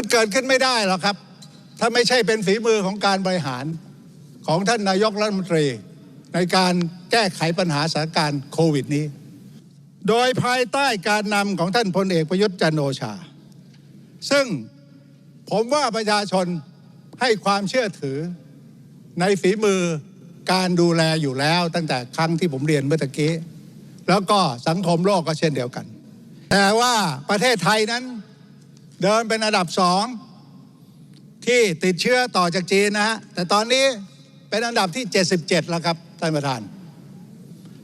มันเกิดขึ้นไม่ได้หรอกครับ ถ้าไม่ใช่เป็นฝีมือของการบริหารของท่านนายกรัฐมนตรี ในการแก้ไขปัญหาสถานการณ์โควิดนี้ โดยภายใต้การนำของท่านพลเอกประยุทธ์จันโอชา ซึ่งผมว่าประชาชนให้ความเชื่อถือในฝีมือการดูแลอยู่แล้วตั้งแต่ครั้งที่ผมเรียนเมื่อตะกี้ แล้วก็สังคมโลกก็เช่นเดียวกัน แต่ว่าประเทศไทยนั้น เดินเป็นอันดับสองที่ติดเชื้อต่อจากจีนนะฮะแต่ตอนนี้เป็นอันดับที่ 77 แล้วครับท่านประธาน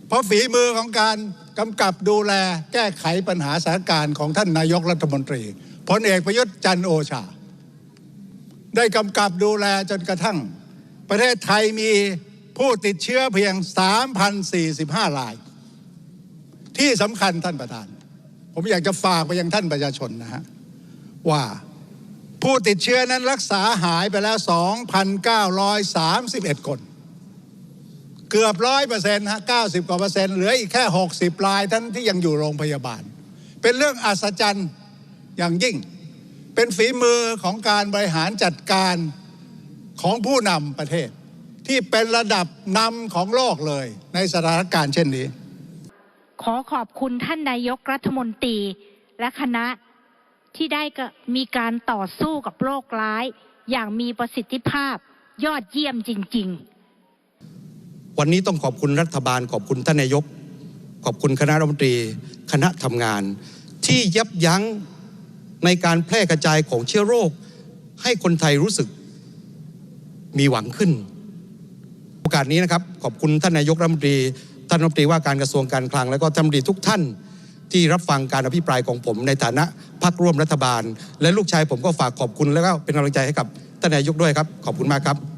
เพราะฝีมือของการกำกับดูแลแก้ไขปัญหาสถานการณ์ของท่านนายกรัฐมนตรีพลเอกประยุทธ์จันโอชา ได้กำกับดูแลจนกระทั่ง ประเทศไทยมีผู้ติดเชื้อเพียง 3,045ราย ที่สำคัญท่านประธาน ผมอยากจะฝากไปยังท่านประชาชนนะฮะ ว่าผู้ติดเชื้อนั้นรักษาหายไปแล้ว 2,931 คน เกือบร้อยเปอร์เซ็นต์ฮะ90กว่าเปอร์เซ็นต์เหลืออีกแค่60รายท่านที่ยังอยู่โรงพยาบาล เป็นเรื่องอัศจรรย์อย่างยิ่ง เป็นฝีมือของการบริหารจัดการของผู้นำประเทศ ที่เป็นระดับนำของโลกเลยในสถานการณ์เช่นนี้ ขอขอบคุณท่านนายกรัฐมนตรีและคณะ ที่ได้ก็มีการต่อสู้กับโรคร้ายอย่างมีประสิทธิภาพยอดเยี่ยมจริง ๆ วันนี้ต้องขอบคุณรัฐบาลขอบคุณท่านนายก ขอบคุณคณะรัฐมนตรี คณะทำงาน ที่ยับยั้งในการแพร่กระจายของเชื้อโรค ให้คนไทยรู้สึกมีหวังขึ้น โอกาสนี้นะครับ ขอบคุณท่านนายกรัฐมนตรีท่านรัฐมนตรีว่าการกระทรวงการคลัง และก็ท่านรัฐมนตรีทุกท่าน ที่รับฟังการอภิปรายของผมในฐานะพักร่วมรัฐบาล และลูกชายผมก็ฝากขอบคุณแล้วก็เป็นกำลังใจให้กับท่านนายกด้วยครับ ขอบคุณมากครับ